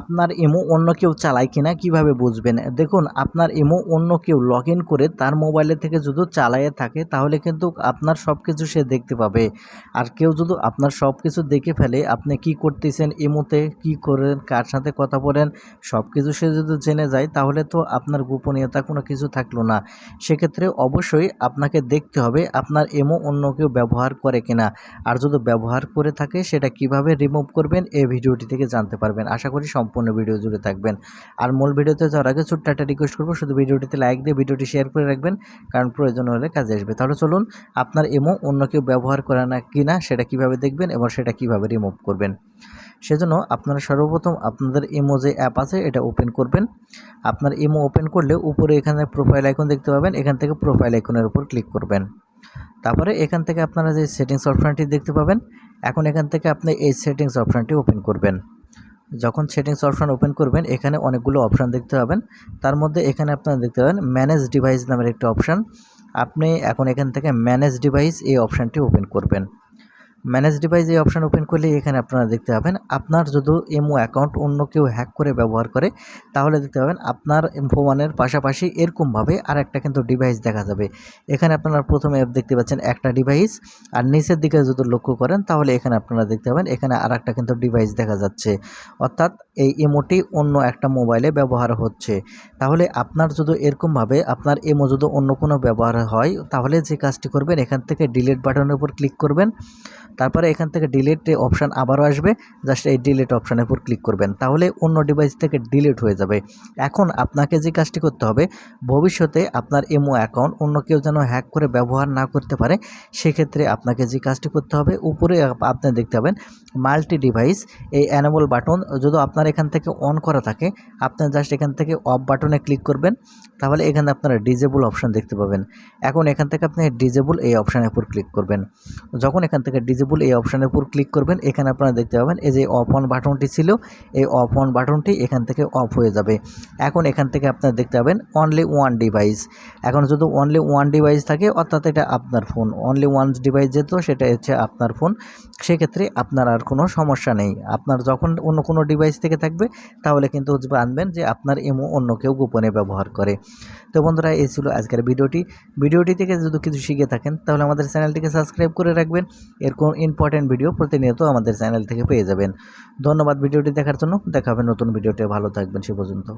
আপনার ইমো অন্য কেউ চালায় কিনা কীভাবে বুঝবেন? দেখুন, আপনার ইমো অন্য কেউ লগ করে তার মোবাইলে থেকে যদি চালায়ে থাকে, তাহলে কিন্তু আপনার সব কিছু সে দেখতে পাবে। আর কেউ যদি আপনার সব কিছু দেখে ফেলে, আপনি কি করতেছেন, ইমোতে কি করেন, কার সাথে কথা বলেন সব কিছু সে যদি জেনে যায়, তাহলে তো আপনার গোপনীয়তা কোনো কিছু থাকল না। সেক্ষেত্রে অবশ্যই আপনাকে দেখতে হবে আপনার ইমো অন্য কেউ ব্যবহার করে কিনা। আর যদি ব্যবহার করে থাকে, সেটা কীভাবে রিমুভ করবেন, এই ভিডিওটি থেকে জানতে পারবেন। আশা করি সম্পূর্ণ ভিডিও জুড়ে থাকবেন। আর মূল ভিডিওতে যাওয়ার আগে ছোট্ট একটা রিকোয়েস্ট করব, শুধু ভিডিওটিতে লাইক দিয়ে ভিডিওটি শেয়ার করে রাখবেন, কারণ প্রয়োজন হলে কাজে আসবে। তাহলে চলুন, আপনার এমো অন্য কেউ ব্যবহার করে না কি না সেটা কীভাবে দেখবেন এবং সেটা কীভাবে রিমুভ করবেন? সেজন্য আপনারা সর্বপ্রথম আপনাদের ইমো যে অ্যাপ আছে, এটা ওপেন করবেন। আপনার ইমো ওপেন করলে উপরে এখানে প্রোফাইল আইকন দেখতে পাবেন, এখান থেকে প্রোফাইল আইকনের উপর ক্লিক করবেন। তারপরে এখান থেকে আপনারা যে সেটিংস অপশানটি দেখতে পাবেন, এখন এখান থেকে আপনি এই সেটিংস অপশানটি ওপেন করবেন। যখন সেটিংস অপশান ওপেন করবেন, এখানে অনেকগুলো অপশান দেখতে পাবেন। তার মধ্যে এখানে আপনারা দেখতে পাবেন ম্যানেজ ডিভাইস নামের একটি অপশান আপনি এখন এখান থেকে ম্যানেজ ডিভাইস এই অপশানটি ওপেন করবেন। ম্যানেজ ডিভাইস এই অপশান ওপেন করলে এখানে আপনারা দেখতে পাবেন, আপনার যদি এমও অ্যাকাউন্ট অন্য কেউ হ্যাক করে ব্যবহার করে, তাহলে দেখতে পাবেন আপনার ফোনের পাশাপাশি এরকমভাবে আর একটা কিন্তু ডিভাইস দেখা যাবে। এখানে আপনারা প্রথমে দেখতে পাচ্ছেন একটা ডিভাইস আর নিচের দিকে যদি লক্ষ্য করেন, তাহলে এখানে আপনারা দেখতে পাবেন এখানে আর একটা কিন্তু ডিভাইস দেখা যাচ্ছে। অর্থাৎ এই ইমোটি অন্য একটা মোবাইলে ব্যবহার হচ্ছে। তাহলে আপনার যদি এরকমভাবে আপনার এমো যদি অন্য কোনো ব্যবহার হয়, তাহলে যে কাজটি করবেন, এখান থেকে ডিলিট বাটনের উপর ক্লিক করবেন। তারপরে এখান থেকে ডিলিট অপশান আবারও আসবে। জাস্ট এই ডিলিট অপশানের উপর ক্লিক করবেন। তাহলে অন্য ডিভাইস থেকে ডিলিট হয়ে যাবে। এখন আপনাকে যে কাজটি করতে হবে, ভবিষ্যতে আপনার এমও অ্যাকাউন্ট অন্য কেউ যেন হ্যাক করে ব্যবহার না করতে পারে, সেক্ষেত্রে আপনাকে যে কাজটি করতে হবে, উপরে আপনি দেখতে পাবেন মাল্টি ডিভাইস এই অ্যানাবল বাটন যদি আপনার এখান থেকে অন করা থাকে আপনার জাস্ট এখান থেকে অফ বাটনে ক্লিক করবেন। তাহলে এখানে আপনারা ডিজেবল অপশান দেখতে পাবেন। এখন এখান থেকে আপনি ডিজেবল এই অপশানের উপর ক্লিক করবেন। যখন এখান থেকে ডিজেবল এই অপশানের উপর ক্লিক করবেন। এখানে আপনারা দেখতে পাবেন, এই যে অফ অন বাটনটি ছিল, এই অফ অন বাটনটি এখান থেকে অফ হয়ে যাবে। এখন এখান থেকে আপনারা দেখতে পাবেন অনলি ওয়ান ডিভাইস এখন যদি অনলি ওয়ান ডিভাইস থাকে, অর্থাৎ এটা আপনার ফোন অনলি ওয়ান ডিভাইস যেত সেটা হচ্ছে আপনার ফোন সেক্ষেত্রে আপনার আর কোনো সমস্যা নেই। আপনার যখন অন্য কোনো ডিভাইস থেকে থাকবে, তাহলে কিন্তু আনবেন যে আপনার এমও অন্য কেউ গোপনে ব্যবহার করে। তো বন্ধুরা, এই ছিল আজকের ভিডিওটি। ভিডিওটি থেকে যদি কিছু শিখে থাকেন, তাহলে আমাদের চ্যানেলটিকে সাবস্ক্রাইব করে রাখবেন। এর কোন ইম্পর্টেন্ট ভিডিও প্রতিনিয়ত আমাদের চ্যানেল থেকে পেয়ে যাবেন। ধন্যবাদ ভিডিওটি দেখার জন্য। দেখাবেন নতুন ভিডিওটি ভালো থাকবেন সে পর্যন্ত।